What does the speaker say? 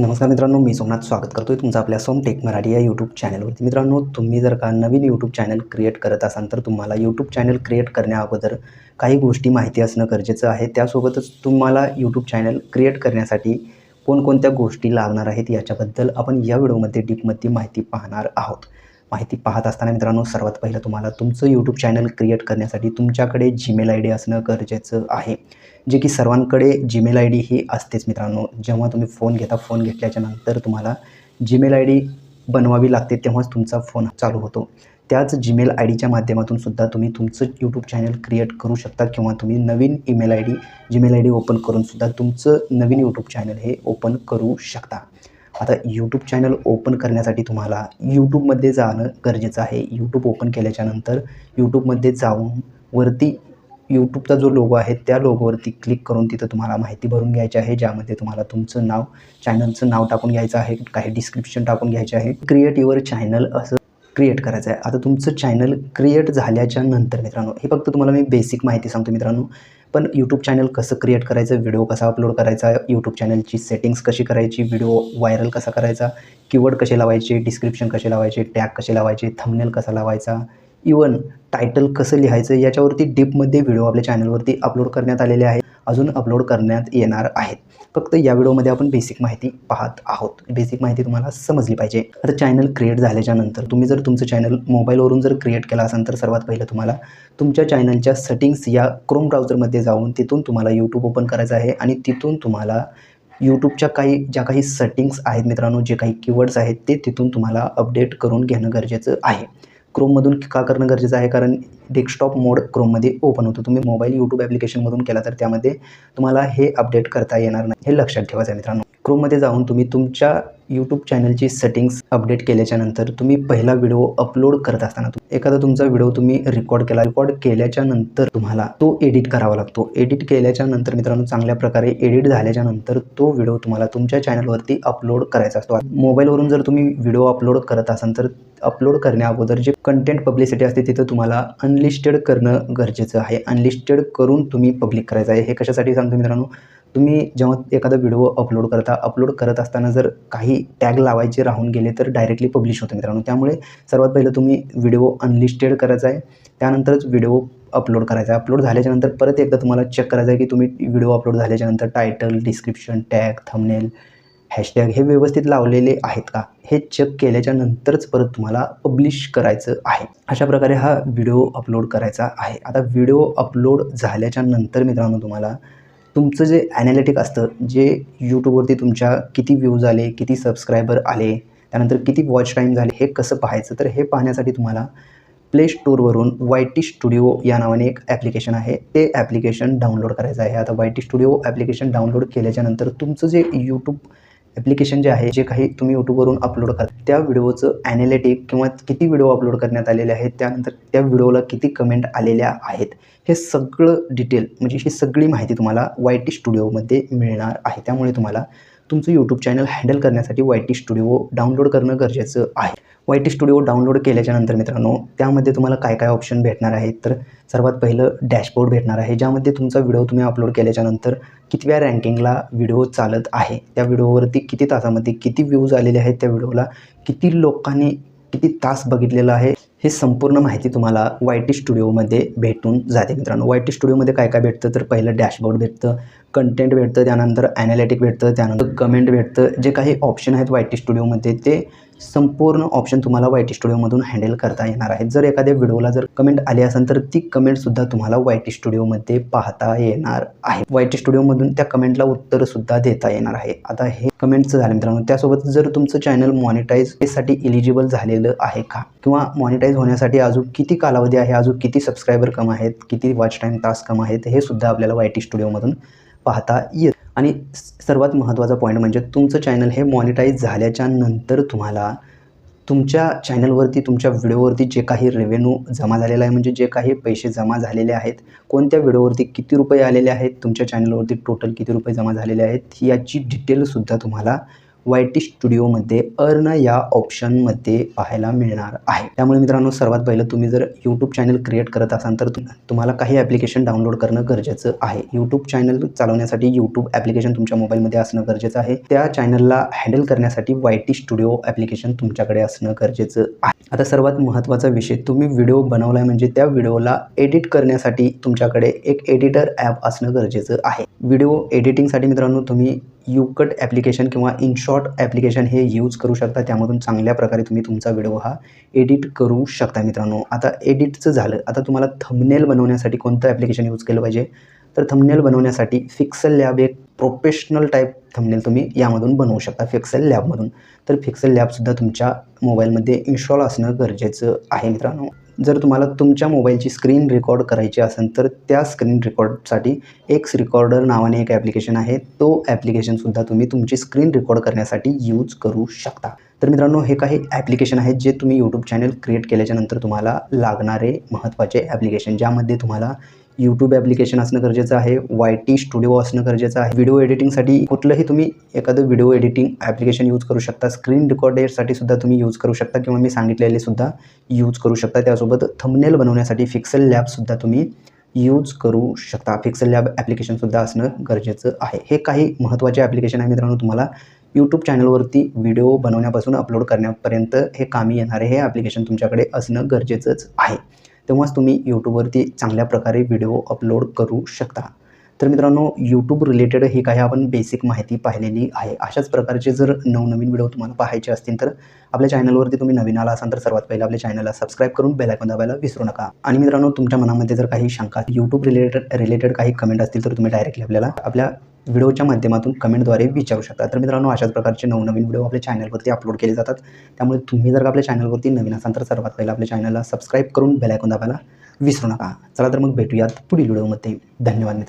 नमस्कार मित्रांनो मी सोमनाथ स्वागत करतो आहे तुमचं आपल्या सोम टेक मराठी या यूट्यूब चॅनलवरती मित्रांनो तुम्ही जर का नवीन यूट्यूब चॅनल क्रिएट करत असाल तर तुम्हाला यूट्यूब चॅनल क्रिएट करण्या अगोदर काही गोष्टी माहिती असणं गरजेचं आहे. त्यासोबतच तुम्हाला यूट्यूब चॅनल क्रिएट करण्यासाठी कोणकोणत्या गोष्टी लागणार आहेत याच्याबद्दल आपण या व्हिडिओमध्ये डीपमध्ये माहिती पाहणार आहोत. माहिती पाहत असताना मित्रांनो सर्वात पहिलं तुम्हाला तुमचं यूट्यूब चॅनल क्रिएट करण्यासाठी तुमच्याकडे जीमेल आय डी असणं गरजेचं आहे. जे की सर्वांकडे जीमेल आय डी ही असतेच मित्रांनो. जेव्हा तुम्ही फोन घेता फोन घेतल्याच्या नंतर तुम्हाला जीमेल आय डी बनवावी लागते तेव्हाच तुमचा फोन चालू होतो. त्याच जीमेल आय डीच्या माध्यमातून सुद्धा तुम्ही तुमचं यूट्यूब चॅनल क्रिएट करू शकता किंवा तुम्ही नवीन email I D Gmail I D open करून सुद्धा तुमचं नवीन यूट्यूब चॅनल हे ओपन करू शकता. आता यूट्यूब चॅनल ओपन करण्यासाठी तुम्हाला यूट्यूबमध्ये जाणं गरजेचं आहे. यूट्यूब ओपन केल्याच्यानंतर यूट्यूबमध्ये जाऊन वरती यूट्यूबचा जो लोगो आहे त्या लोगोवरती क्लिक करून तिथं तुम्हाला माहिती भरून घ्यायची आहे ज्यामध्ये तुम्हाला तुमचं नाव चॅनलचं नाव टाकून घ्यायचं आहे काही डिस्क्रिप्शन टाकून घ्यायचे आहे. क्रिएट युअर चॅनल असं क्रिएट करायचं आहे आता तुमचं चॅनल क्रिएट झाल्याच्यानंतर मित्रांनो हे फक्त तुम्हाला मी बेसिक माहिती सांगतो मित्रांनो. पण यूट्यूब चॅनल कसं क्रिएट करायचं व्हिडिओ कसा अपलोड करायचा यूट्यूब चॅनलची सेटिंग्स कशी करायची व्हिडिओ व्हायरल कसा करायचा कीवर्ड कसे लावायचे डिस्क्रिप्शन कसे लावायचे टॅग कसे लावायचे थंबनेल कसा लावायचा इवन टायटल कसं लिहायचं याच्यावरती डीपमध्ये व्हिडिओ आपल्या चॅनलवरती अपलोड करण्यात आलेले आहे. अजून अपलोड करण्यात येणार आहेत. फक्त या व्हिडिओमध्ये आपण बेसिक माहिती पाहत आहोत. बेसिक माहिती तुम्हाला समजली पाहिजे. आता चॅनल क्रिएट झाल्याच्यानंतर तुम्ही जर तुमचं चॅनल मोबाईलवरून जर क्रिएट केला असाल तर सर्वात पहिलं तुम्हाला तुमच्या चॅनलच्या सेटिंग्स या क्रोम ब्राउझरमध्ये जाऊन तिथून तुम्हाला यूट्यूब ओपन करायचं आहे आणि तिथून तुम्हाला यूट्यूबच्या काही ज्या काही सेटिंग्स आहेत मित्रांनो जे काही कीवर्ड्स आहेत ते तिथून तुम्हाला अपडेट करून घेणं गरजेचं आहे. क्रोममधून का करणं गरजेचं आहे? कारण डेस्कटॉप मोड क्रोममध्ये ओपन होतो. तुम्ही मोबाईल यूट्यूब ॲप्लिकेशनमधून केला तर त्यामध्ये तुम्हाला हे अपडेट करता येणार नाही. हे लक्षात ठेवायचं आहे मित्रांनो. क्रोममध्ये जाऊन तुम्ही तुमच्या यूट्यूब चॅनलची सेटिंग्स अपडेट केल्याच्यानंतर तुम्ही पहिला व्हिडिओ अपलोड करत असताना एखादा तुमचा व्हिडिओ तुम्ही रेकॉर्ड केला रेकॉर्ड केल्याच्यानंतर तुम्हाला तो एडिट करावा लागतो. एडिट केल्याच्यानंतर मित्रांनो चांगल्या प्रकारे एडिट झाल्याच्यानंतर तो व्हिडिओ तुम्हाला तुमच्या चॅनलवरती अपलोड करायचा असतो. मोबाईलवरून जर तुम्ही व्हिडिओ अपलोड करत असाल तर अपलोड करण्या अगोदर जे कंटेंट पब्लिसिटी असते तिथं तुम्हाला अनलिस्टेड करणं गरजेचं आहे. अनलिस्टेड करून तुम्ही पब्लिक करायचं आहे. हे कशासाठी सांगतो मित्रांनो? तुम्ही जेव्हा एखादा व्हिडिओ अपलोड करता अपलोड करत असताना जर काही टॅग लावायचे राहून गेले तर डायरेक्टली पब्लिश होतं मित्रांनो. त्यामुळे सर्वात पहिलं तुम्ही व्हिडिओ अनलिस्टेड करायचा आहे. त्यानंतरच व्हिडिओ अपलोड करायचा आहे. अपलोड झाल्याच्यानंतर परत एकदा तुम्हाला चेक करायचं आहे की तुम्ही व्हिडिओ अपलोड झाल्याच्यानंतर title description tag thumbnail hashtag हे व्यवस्थित लावलेले आहेत का? हे चेक केल्याच्या नंतरच परत तुम्हाला पब्लिश करायचं आहे. अशा प्रकारे हा व्हिडिओ अपलोड करायचा आहे. आता व्हिडिओ अपलोड झाल्याच्यानंतर मित्रांनो तुम्हाला तुमचं जे ॲनालिटिक असतं जे यूट्यूबवरती तुमच्या किती व्ह्यूज आले किती सबस्क्रायबर आले त्यानंतर किती वॉच टाईम झाले हे कसं पाहायचं? तर हे पाहण्यासाठी तुम्हाला प्ले स्टोरवरून वाय टी स्टुडिओ या नावाने एक ॲप्लिकेशन आहे. ते ॲप्लिकेशन डाउनलोड करायचं आहे. आता Y T studio application download केल्याच्यानंतर तुमचं जे यूट्यूब ॲप्लिकेशन जे आहे जे काही तुम्ही यूट्यूबवरून अपलोड करा त्या व्हिडिओचं ॲनालिटिक किंवा किती व्हिडिओ अपलोड करण्यात आलेले आहेत त्यानंतर त्या व्हिडिओला किती कमेंट आलेल्या आहेत हे सगळं डिटेल म्हणजे ही सगळी माहिती तुम्हाला वाय टी स्टुडिओमध्ये मिळणार आहे. त्यामुळे तुम्हाला तुमचं यूट्यूब चॅनल हँडल करण्यासाठी वाय टी स्टुडिओ डाउनलोड करणं गरजेचं आहे. वाय टी स्टुडिओ डाउनलोड केल्याच्यानंतर मित्रांनो त्यामध्ये तुम्हाला काय काय ऑप्शन भेटणार आहेत? तर सर्वात पहिलं डॅशबोर्ड भेटणार आहे ज्यामध्ये तुमचा व्हिडिओ तुम्ही अपलोड केल्याच्यानंतर कितव्या रँकिंगला व्हिडिओ चालत आहे. त्या व्हिडिओवरती किती तासामध्ये किती व्ह्यूज आलेले आहेत? त्या व्हिडिओला किती लोकांनी किती तास बघितलेला आहे? हे संपूर्ण माहिती तुम्हाला वाय टी स्टुडिओमध्ये भेटून जाते मित्रांनो. वाय टी स्टुडिओमध्ये काय काय भेटतं? तर पहिलं डॅशबोर्ड भेटतं कंटेंट भेटतं त्यानंतर ॲनालिटिक भेटतं त्यानंतर कमेंट भेटतं. जे काही ऑप्शन आहेत वाय टी स्टुडिओमध्ये ते संपूर्ण ऑप्शन तुम्हाला वाय टी स्टुडिओमधून हँडल करता येणार आहेत. जर एखाद्या व्हिडिओला जर कमेंट आली असेल तर ती कमेंटसुद्धा तुम्हाला वाय टी स्टुडिओमध्ये पाहता येणार आहे. वाय टी स्टुडिओमधून त्या कमेंटला उत्तरसुद्धा देता येणार आहे. आता हे कमेंटचं झालं मित्रांनो. त्यासोबत जर तुमचं चॅनल मॉनिटाईजसाठी इलिजिबल झालेलं आहे का? किंवा मॉनिटाईज होण्यासाठी अजून किती कालावधी आहे अजून किती सबस्क्रायबर कम आहेत किती वॉच टाईम तास कम आहेत हे सुद्धा आपल्याला वाय टी स्टुडिओमधून पाहता येत आणि सर्वात महत्त्वाचा पॉईंट म्हणजे तुमचं चॅनल हे मॉनिटाईज झाल्याच्यानंतर तुम्हाला तुमच्या चॅनलवरती तुमच्या व्हिडिओवरती जे काही रेव्हेन्यू जमा झालेला आहे म्हणजे जे काही पैसे जमा झालेले आहेत कोणत्या व्हिडिओवरती किती रुपये आलेले आहेत तुमच्या चॅनलवरती टोटल किती रुपये जमा झालेले आहेत याची डिटेलसुद्धा तुम्हाला वाय टी स्टुडिओमध्ये अर्न या ऑप्शनमध्ये पाहायला मिळणार आहे. त्यामुळे मित्रांनो सर्वात पहिलं तुम्ही जर यूट्यूब चॅनल क्रिएट करत असाल तर तुम्हाला काही ॲप्लिकेशन डाउनलोड करणं गरजेचं आहे. यूट्यूब चॅनल चालवण्यासाठी यूट्यूब ॲप्लिकेशन तुमच्या मोबाईलमध्ये असणं गरजेचं आहे. त्या चॅनलला हँडल करण्यासाठी वाय टी स्टुडिओ ॲप्लिकेशन तुमच्याकडे असणं गरजेचं आहे. आता सर्वात महत्त्वाचा विषय तुम्ही व्हिडिओ बनवलाय म्हणजे त्या व्हिडिओला एडिट करण्यासाठी तुमच्याकडे एक एडिटर ॲप असणं गरजेचं आहे. व्हिडिओ एडिटिंगसाठी मित्रांनो तुम्ही यूकट ॲप्लिकेशन किंवा इनशॉट ॲप्लिकेशन हे यूज करू शकता. त्यामधून चांगल्या प्रकारे तुम्ही तुमचा व्हिडिओ हा एडिट करू शकता मित्रांनो. आता एडिटचं झालं. आता तुम्हाला थंबनेल बनवण्यासाठी कोणतं ॲप्लिकेशन यूज केलं पाहिजे? तर थंबनेल बनवण्यासाठी फिक्सल लॅब एक प्रोफेशनल टाईप थंबनेल तुम्ही यामधून बनवू शकता. फिक्सल लॅबमधून तर फिक्सल लॅबसुद्धा तुमच्या मोबाईलमध्ये इन्स्टॉल असणं गरजेचं आहे मित्रांनो. जर तुम्हाला तुमच्या मोबाईलची स्क्रीन रेकॉर्ड करायची असेल तर त्या स्क्रीन रेकॉर्डसाठी एक्स रेकॉर्डर नावाने एक ॲप्लिकेशन आहे. तो ॲप्लिकेशनसुद्धा तुम्ही तुमची स्क्रीन रेकॉर्ड करण्यासाठी यूज करू शकता. तर मित्रांनो हे काही ॲप्लिकेशन आहेत जे तुम्ही यूट्यूब चॅनल क्रिएट केल्याच्यानंतर तुम्हाला लागणारे महत्त्वाचे ॲप्लिकेशन ज्यामध्ये तुम्हाला यूट्यूब ॲप्लिकेशन असणं गरजेचं आहे वाय टी स्टुडिओ असणं गरजेचं आहे. व्हिडिओ एडिटिंगसाठी कुठलंही तुम्ही एखादं व्हिडिओ एडिटिंग ॲप्लिकेशन यूज करू शकता. स्क्रीन रेकॉर्डरसाठी सुद्धा तुम्ही यूज करू शकता किंवा मी सांगितलेले सुद्धा यूज करू शकता. त्यासोबत थंबनेल बनवण्यासाठी फिक्सल लॅबसुद्धा तुम्ही यूज करू शकता. फिक्सल लॅब ॲप्लिकेशनसुद्धा असणं गरजेचं आहे. हे काही महत्त्वाचे ॲप्लिकेशन आहे मित्रांनो तुम्हाला. यूट्यूब चॅनलवरती व्हिडिओ बनवण्यापासून अपलोड करण्यापर्यंत हे कामी येणारे हे ॲप्लिकेशन तुमच्याकडे असणं गरजेचंच आहे. तेव्हाच तुम्ही यूट्यूबवरती चांगल्या प्रकारे व्हिडिओ अपलोड करू शकता. तर मित्रांनो यूट्यूब रिलेटेड ही काही आपण बेसिक माहिती पाहिलेली आहे. अशाच प्रकारचे जर नवनवीन व्हिडिओ तुम्हाला पाहायचे असतील तर आपल्या चॅनलवरती तुम्ही नवीन आला असाल तर सर्वात पहिलं आपल्या चॅनलला सबस्क्राईब करून बेलायकॉन दाबायला विसरू नका. आणि मित्रांनो तुमच्या मनामध्ये जर काही शंका यूट्यूब रिलेटेड रिलेटेड काही कमेंट असतील तर तुम्ही डायरेक्टली आपल्याला आपल्या व्हिडिओच्या माध्यमातून कमेंटद्वारे विचारू शकता. तर मित्रांनो अशाच प्रकारचे नवनवीन व्हिडिओ आपल्या चॅनलवरती अपलोड केले जातात. त्यामुळे तुम्ही जर का आपल्या चॅनलवरती नवीन असाल तर सर्वात पहिले आपल्या चॅनलला सबस्क्राईब करून बेलायकॉन दाबायला विसरू नका. चला तर मग भेटूयात पुढील व्हिडिओमध्ये धन्यवाद मित्रांनो.